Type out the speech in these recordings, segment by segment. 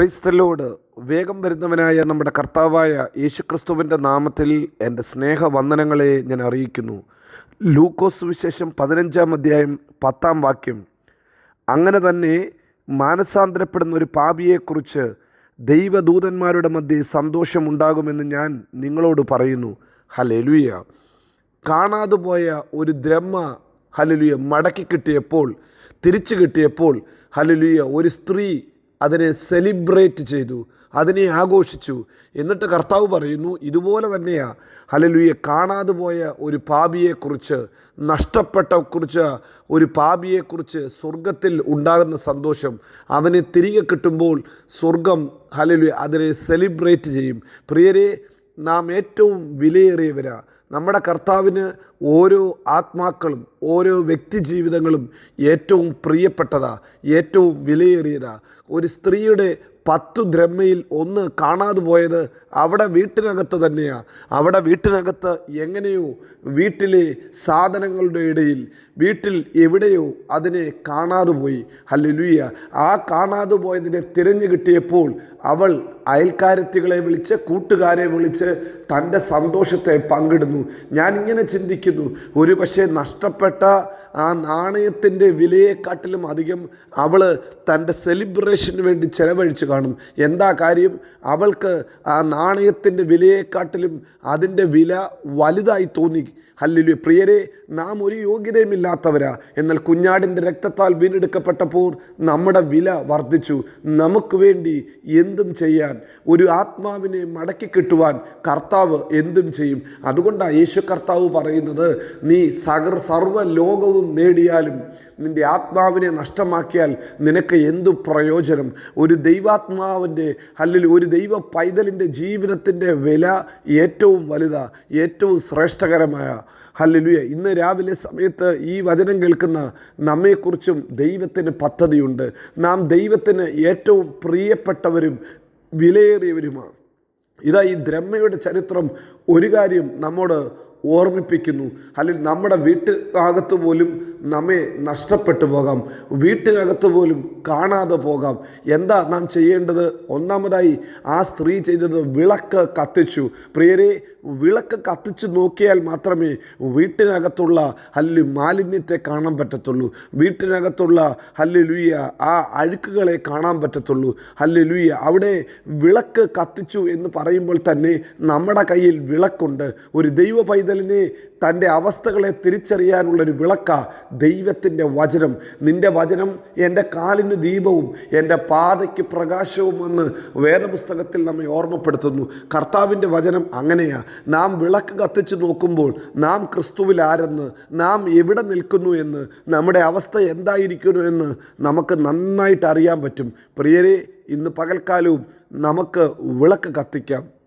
ക്രൈസ്തലോട് വേഗം വരുന്നവനായ നമ്മുടെ കർത്താവായ യേശുക്രിസ്തുവിന്റെ നാമത്തിൽ എന്റെ സ്നേഹവന്ദനങ്ങളെ ഞാൻ അറിയിക്കുന്നു. ലൂക്കോസ് വിശേഷം പതിനഞ്ചാം അധ്യായം പത്താം വാക്യം. അങ്ങനെ തന്നെ മാനസാന്തരപ്പെടുന്ന ഒരു പാപിയെക്കുറിച്ച് ദൈവദൂതന്മാരുടെ മധ്യേ സന്തോഷമുണ്ടാകുമെന്ന് ഞാൻ നിങ്ങളോട് പറയുന്നു. ഹലലുയ കാണാതെ പോയ ഒരു ദ്രഹ്മ ഹലലുയ മടക്കി കിട്ടിയപ്പോൾ തിരിച്ചു കിട്ടിയപ്പോൾ ഹലലുയ ഒരു സ്ത്രീ അതിനെ സെലിബ്രേറ്റ് ചെയ്തു അതിനെ ആഘോഷിച്ചു. എന്നിട്ട് കർത്താവ് പറയുന്നു ഇതുപോലെ തന്നെയാ. ഹലലുയെ കാണാതെ പോയ ഒരു പാപിയെക്കുറിച്ച് നഷ്ടപ്പെട്ട കുറിച്ച് ഒരു പാപിയെക്കുറിച്ച് സ്വർഗത്തിൽ ഉണ്ടാകുന്ന സന്തോഷം അവനെ തിരികെ കിട്ടുമ്പോൾ സ്വർഗം ഹലലുയ അതിനെ സെലിബ്രേറ്റ് ചെയ്യും. പ്രിയരെ നാം ഏറ്റവും വിലയേറിയവരാ. നമ്മുടെ കർത്താവിന് ഓരോ ആത്മാക്കളും ഓരോ വ്യക്തി ജീവിതങ്ങളും ഏറ്റവും പ്രിയപ്പെട്ടതാ ഏറ്റവും വിലയേറിയതാ. ഒരു സ്ത്രീയുടെ പത്തു ദ്രമ്മയിൽ ഒന്ന് കാണാതെ പോയത് അവിടെ വീട്ടിനകത്ത് തന്നെയാണ് അവിടെ വീട്ടിനകത്ത് എങ്ങനെയോ വീട്ടിലെ സാധനങ്ങളുടെ ഇടയിൽ വീട്ടിൽ എവിടെയോ അതിനെ കാണാതെ പോയി. ഹല്ലുയ്യ ആ കാണാതെ പോയതിനെ തിരഞ്ഞു കിട്ടിയപ്പോൾ അവൾ അയൽക്കാരത്തികളെ വിളിച്ച് കൂട്ടുകാരെ വിളിച്ച് തന്റെ സന്തോഷത്തെ പങ്കിടുന്നു. ഞാനിങ്ങനെ ചിന്തിക്കുന്നു. ഒരു പക്ഷേ നഷ്ടപ്പെട്ട ആ നാണയത്തിന്റെ വിലയെക്കാട്ടിലും അധികം അവൾ തന്റെ സെലിബ്രേഷന് വേണ്ടി ചെലവഴിച്ചു കാണും. എന്താ കാര്യം? അവൾക്ക് ആ നാണയത്തിന്റെ വിലയെക്കാട്ടിലും അതിന്റെ വില വലുതായി തോന്നി. ഹല്ലുലു പ്രിയരെ നാം ഒരു യോഗ്യതയുമില്ലാത്തവരാ. എന്നാൽ കുഞ്ഞാടിന്റെ രക്തത്താൽ വീണ്ടെടുക്കപ്പെട്ടപ്പോൾ നമ്മുടെ വില വർദ്ധിച്ചു. നമുക്ക് വേണ്ടി എന്തും ചെയ്യാൻ ഒരു ആത്മാവിനെ മടക്കി കിട്ടുവാൻ കർത്താവ് എന്തും ചെയ്യും. അതുകൊണ്ടാണ് യേശു കർത്താവ് പറയുന്നത് നീ സകർ സർവ ലോകവും നേടിയാലും നിന്റെ ആത്മാവിനെ നഷ്ടമാക്കിയാൽ നിനക്ക് എന്തു പ്രയോജനം? ഒരു ദൈവാത്മാവിന്റെ അല്ലെങ്കിൽ ഒരു ദൈവ പൈതലിന്റെ ജീവിതത്തിന്റെ വില ഏറ്റവും വലുതാ ഏറ്റവും ശ്രേഷ്ഠകരമായ. ഹല്ലുയ ഇന്ന് രാവിലെ സമയത്ത് ഈ വചനം കേൾക്കുന്ന നമ്മെക്കുറിച്ചും ദൈവത്തിന് പദ്ധതിയുണ്ട്. നാം ദൈവത്തിന് ഏറ്റവും പ്രിയപ്പെട്ടവരും വിലയേറിയവരുമാണ്. ഇതാ ഈ ദ്രഹ്മയുടെ ചരിത്രം ഒരു കാര്യം നമ്മോട് ഓർമ്മിപ്പിക്കുന്നു. അല്ലെങ്കിൽ നമ്മുടെ വീട്ടിനകത്ത് പോലും നമ്മെ നഷ്ടപ്പെട്ടു പോകാം. വീട്ടിനകത്ത് പോലും കാണാതെ പോകാം. എന്താ നാം ചെയ്യേണ്ടത്? ഒന്നാമതായി ആ സ്ത്രീ ചെയ്തത് വിളക്ക് കത്തിച്ചു. പ്രിയരെ വിളക്ക് കത്തിച്ചു നോക്കിയാൽ മാത്രമേ വീട്ടിനകത്തുള്ള ഹല്ലു മാലിന്യത്തെ കാണാൻ പറ്റത്തുള്ളൂ. വീട്ടിനകത്തുള്ള അല്ലെ ലുയ്യ ആ അഴുക്കുകളെ കാണാൻ പറ്റത്തുള്ളൂ. അല്ലെ ലുയ്യ അവിടെ വിളക്ക് കത്തിച്ചു എന്ന് പറയുമ്പോൾ തന്നെ നമ്മുടെ കയ്യിൽ വിളക്കുണ്ട്. ഒരു ദൈവ പൈതലിനെ തന്റെ അവസ്ഥകളെ തിരിച്ചറിയാനുള്ളൊരു വിളക്ക ദൈവത്തിന്റെ വചനം. നിന്റെ വചനം എന്റെ കാലിന് ദീപവും എന്റെ പാതയ്ക്ക് പ്രകാശവുമെന്ന് വേദപുസ്തകത്തിൽ നമ്മെ ഓർമ്മപ്പെടുത്തുന്നു. കർത്താവിന്റെ വചനം അങ്ങനെയാണ് നാം വിളക്ക് കത്തിച്ച് നോക്കുമ്പോൾ നാം ക്രിസ്തുവിൽ ആരെന്ന് നാം എവിടെ നിൽക്കുന്നു എന്ന് നമ്മുടെ അവസ്ഥ എന്തായിരിക്കുന്നു എന്ന് നമുക്ക് നന്നായിട്ട് അറിയാൻ പറ്റും. പ്രിയരെ ഇന്ന് പകൽക്കാലവും നമുക്ക് വിളക്ക് കത്തിക്കാം.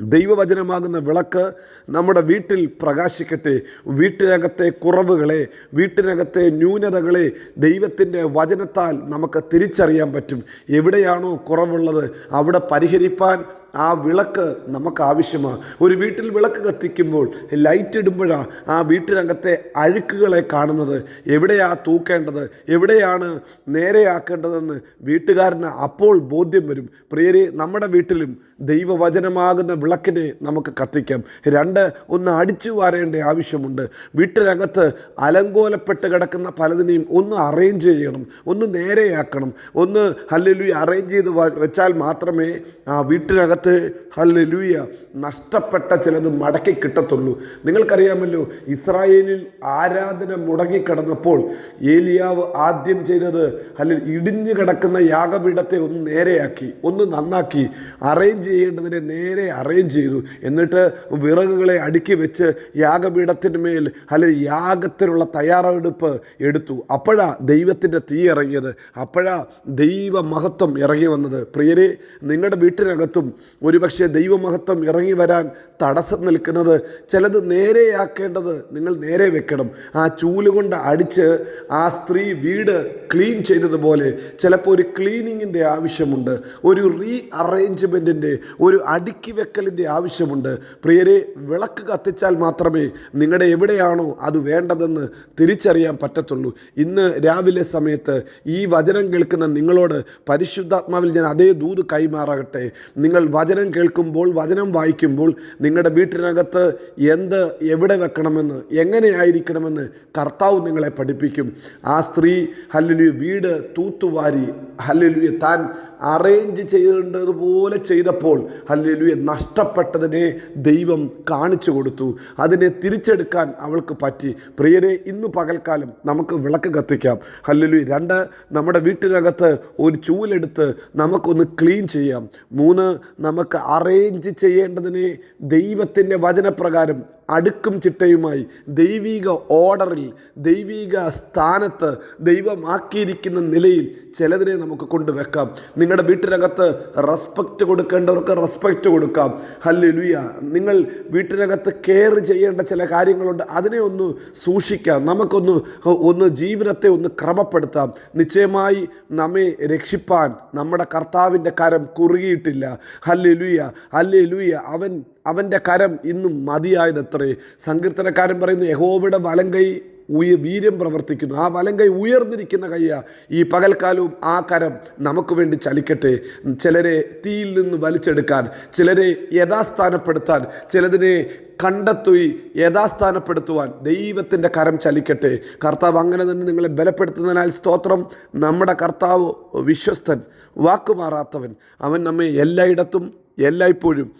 ദൈവവചനമാകുന്ന വിളക്ക് നമ്മുടെ വീട്ടിൽ പ്രകാശിക്കട്ടെ. വീട്ടിനകത്തെ കുറവുകളെ വീട്ടിനകത്തെ ന്യൂനതകളെ ദൈവത്തിന്റെ വചനത്താൽ നമുക്ക് തിരിച്ചറിയാൻ പറ്റും. എവിടെയാണോ കുറവുള്ളത് അവിടെ പരിഹരിപ്പാൻ ആ വിളക്ക് നമുക്ക് ആവശ്യമാണ്. ഒരു വീട്ടിൽ വിളക്ക് കത്തിക്കുമ്പോൾ ലൈറ്റ് ഇടുമ്പോഴാണ് ആ വീട്ടിനകത്തെ അഴുക്കുകളെ കാണുന്നത്. എവിടെയാ തൂക്കേണ്ടത് എവിടെയാണ് നേരെയാക്കേണ്ടതെന്ന് വീട്ടുകാരന് അപ്പോൾ ബോധ്യം വരും. പ്രിയരെ നമ്മുടെ വീട്ടിലും ദൈവവചനമാകുന്ന വിളക്കിനെ നമുക്ക് കത്തിക്കാം. രണ്ട് ഒന്ന് അടിച്ചു വാരേണ്ട ആവശ്യമുണ്ട്. വീട്ടിനകത്ത് അലങ്കോലപ്പെട്ട് കിടക്കുന്ന പലതിനെയും ഒന്ന് അറേഞ്ച് ചെയ്യണം. ഒന്ന് നേരെയാക്കണം. ഒന്ന് ഹല്ലുലു അറേഞ്ച് ചെയ്ത് വെച്ചാൽ മാത്രമേ ആ വീട്ടിനകത്ത് ഹല്ലുലൂയ നഷ്ടപ്പെട്ട ചിലത് മടക്കി കിട്ടത്തുള്ളൂ. നിങ്ങൾക്കറിയാമല്ലോ ഇസ്രായേലിൽ ആരാധന മുടങ്ങിക്കിടന്നപ്പോൾ ഏലിയാവ് ആദ്യം ചെയ്തത് അല്ലെങ്കിൽ ഇടിഞ്ഞു കിടക്കുന്ന യാഗപീഠത്തെ ഒന്ന് നേരെയാക്കി ഒന്ന് നന്നാക്കി അറേഞ്ച് ചെയ്യേണ്ടതിനെ നേരെ അറേഞ്ച് ചെയ്തു. എന്നിട്ട് വിറകുകളെ അടുക്കി വെച്ച് യാഗപീഠത്തിന് മേൽ അല്ലെങ്കിൽ യാഗത്തിനുള്ള തയ്യാറെടുപ്പ് എടുത്തു. അപ്പോഴാ ദൈവത്തിന്റെ തീ ഇറങ്ങിയത്. അപ്പോഴാ ദൈവ മഹത്വം ഇറങ്ങി വന്നത്. പ്രിയരെ നിങ്ങളുടെ വീട്ടിനകത്തും ഒരുപക്ഷെ ദൈവമഹത്വം ഇറങ്ങി വരാൻ തടസ്സം നിൽക്കുന്നത് ചിലത് നേരെയാക്കേണ്ടത് നിങ്ങൾ നേരെ വെക്കണം. ആ ചൂലുകൊണ്ട് അടിച്ച് ആ സ്ത്രീ വീട് ക്ലീൻ ചെയ്തതുപോലെ ചിലപ്പോൾ ഒരു ക്ലീനിങ്ങിന്റെ ആവശ്യമുണ്ട്. ഒരു റീ അറേഞ്ച്മെന്റിന്റെ ഒരു അടുക്കി വെക്കലിന്റെ ആവശ്യമുണ്ട്. പ്രിയരെ വിളക്ക് കത്തിച്ചാൽ മാത്രമേ നിങ്ങളുടെ എവിടെയാണോ അത് വേണ്ടതെന്ന് തിരിച്ചറിയാൻ പറ്റത്തുള്ളൂ. ഇന്ന് രാവിലെ സമയത്ത് ഈ വചനം കേൾക്കുന്ന നിങ്ങളോട് പരിശുദ്ധാത്മാവിൽ ഞാൻ അതേ ദൂത് കൈമാറാകട്ടെ. നിങ്ങൾ വചനം കേൾക്കുമ്പോൾ വചനം വായിക്കുമ്പോൾ നിങ്ങളുടെ വീട്ടിനകത്ത് എന്ത് എവിടെ വെക്കണമെന്ന് എങ്ങനെയായിരിക്കണമെന്ന് കർത്താവ് നിങ്ങളെ പഠിപ്പിക്കും. ആ സ്ത്രീ ഹല്ലുലു വീട് തൂത്തുവാരി ഹല്ലുലു താൻ അറേഞ്ച് ചെയ്തതുപോലെ ചെയ്തപ്പോൾ ഹല്ലുലു നഷ്ടപ്പെട്ടതിനെ ദൈവം കാണിച്ചു കൊടുത്തു. അതിനെ തിരിച്ചെടുക്കാൻ അവൾക്ക് പറ്റി. പ്രിയരെ ഇന്ന് പകൽക്കാലം നമുക്ക് വിളക്ക് കത്തിക്കാം. ഹല്ലുലു രണ്ട് നമ്മുടെ വീട്ടിനകത്ത് ഒരു ചൂലെടുത്ത് നമുക്കൊന്ന് ക്ലീൻ ചെയ്യാം. മൂന്ന് നമുക്ക് അറേഞ്ച് ചെയ്യേണ്ടതിനെ ദൈവത്തിന്റെ വചനപ്രകാരം അടുക്കും ചിട്ടയുമായി ദൈവിക ഓർഡറിൽ ദൈവിക സ്ഥാനത്ത് ദൈവമാക്കിയിരിക്കുന്ന നിലയിൽ ചിലതിനെ നമുക്ക് കൊണ്ടുവെക്കാം. നിങ്ങളുടെ വീട്ടിനകത്ത് റെസ്പെക്റ്റ് കൊടുക്കേണ്ടവർക്ക് റെസ്പെക്റ്റ് കൊടുക്കാം. ഹല്ലുലുയ. നിങ്ങൾ വീട്ടിനകത്ത് കെയർ ചെയ്യേണ്ട ചില കാര്യങ്ങളുണ്ട്. അതിനെ ഒന്ന് സൂക്ഷിക്കാം. നമുക്കൊന്ന് ഒന്ന് ജീവിതത്തെ ഒന്ന് ക്രമപ്പെടുത്താം. നിശ്ചയമായി നമ്മെ രക്ഷിപ്പാൻ നമ്മുടെ കർത്താവിന്റെ കരം കുറുകിയിട്ടില്ല. ഹല്ലുലുയ. ഹല്ലുലുയ. അവൻ അവന്റെ കരം ഇന്നും മതിയായതത്രേ. സങ്കീർത്തനക്കാരൻ പറയുന്നു യഹോവയുടെ വലങ്കൈ ഉയ വീര്യം പ്രവർത്തിക്കുന്നു. ആ വലം കൈ ഉയർന്നിരിക്കുന്ന കയ്യ ഈ പകൽക്കാലവും ആ കരം നമുക്ക് വേണ്ടി ചലിക്കട്ടെ. ചിലരെ തീയിൽ നിന്ന് വലിച്ചെടുക്കാൻ ചിലരെ യഥാസ്ഥാനപ്പെടുത്താൻ ചിലതിനെ കണ്ടെത്തി യഥാസ്ഥാനപ്പെടുത്തുവാൻ ദൈവത്തിന്റെ കരം ചലിക്കട്ടെ. കർത്താവ് അങ്ങനെ തന്നെ നിങ്ങളെ ബലപ്പെടുത്തുന്നതിനാൽ സ്തോത്രം. നമ്മുടെ കർത്താവ് വിശ്വസ്തൻ വാക്കുമാറാത്തവൻ. അവൻ നമ്മെ എല്ലായിടത്തും എല്ലായ്പ്പോഴും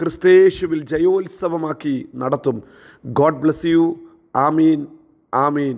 ക്രിസ്തേശുവിൽ ജയോത്സവമാക്കി നടത്തും. God bless you. Amin. Amin